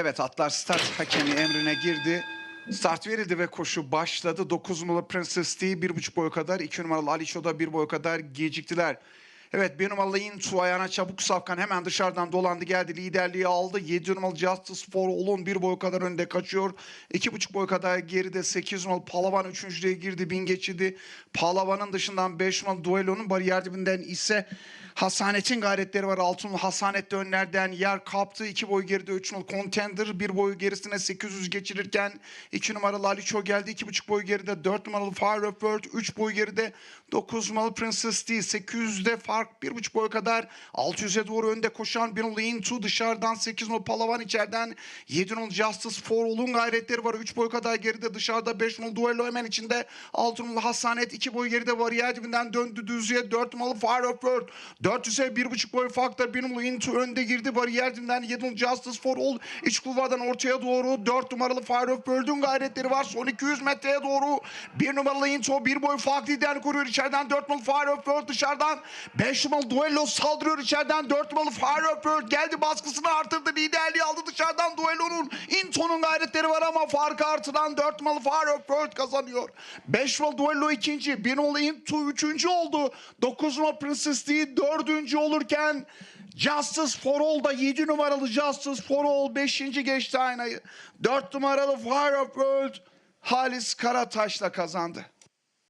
Evet atlar start hakemi emrine girdi. Start verildi ve koşu başladı. 9 numaralı Princess D 1.5 boy kadar. 2 numaralı Alisho da 1 boy kadar geciktiler. Evet 1 numaralı Intu ayağına çabuk safkan hemen dışarıdan dolandı geldi. Liderliği aldı. 7 numaralı Justice for All'un 1 boy kadar önde kaçıyor. 2.5 boy kadar geride 8 numaralı Palavan 3.lüğe girdi. Bin geçidi. Palavan'ın dışından 5 numaralı Duelo'nun bariyer dibinden ise Hasanet'in gayretleri var. Altın Hasanet de önlerden yer kaptı. 2 boy geride 3 numaralı Contender. 1 boy gerisine 800 geçirirken 2 numaralı Aliço geldi. 2.5 boy geride 4 numaralı Fire of World. 3 boy geride 9 numaralı Princess D. 800'de fark 1.5 boy kadar 600'e doğru önde koşan 1 numaralı Into dışarıdan 8 numaralı Palavan içeriden 7 numaralı Justice for All'un gayretleri var. 3 boy kadar geride dışarıda 5 numaralı Duello hemen içinde 6 numaralı Hasanet 2 boy geride bariyer dibinden döndü düzlüğe 4 numaralı Fire of World 400'e 1.5 boy 1 numaralı Into önde girdi. Bariyer dibinden 7 numaralı Justice for All iç kulvardan ortaya doğru. 4 numaralı Fire of World'un gayretleri var. Son 200 metreye doğru. 1 numaralı Into 1 boy fark lider koruyor içeriden. 4 numaralı Fire of World dışarıdan. 5 numaralı Duello saldırıyor içeriden. 4 numaralı Fire of World geldi baskısını artırdı. Liderliği aldı dışarıdan. Duello'nun Into'nun gayretleri var ama farkı artıran 4 numaralı Fire of World kazanıyor. 5 numaralı Duello ikinci 1 numaralı Into üçüncü oldu. 9 numaralı Princess D dördüncü olurken Justice for All da 7 numaralı Justice for All 5. geçti aynayı. 4 numaralı Fire of World Halis Karataş'la kazandı.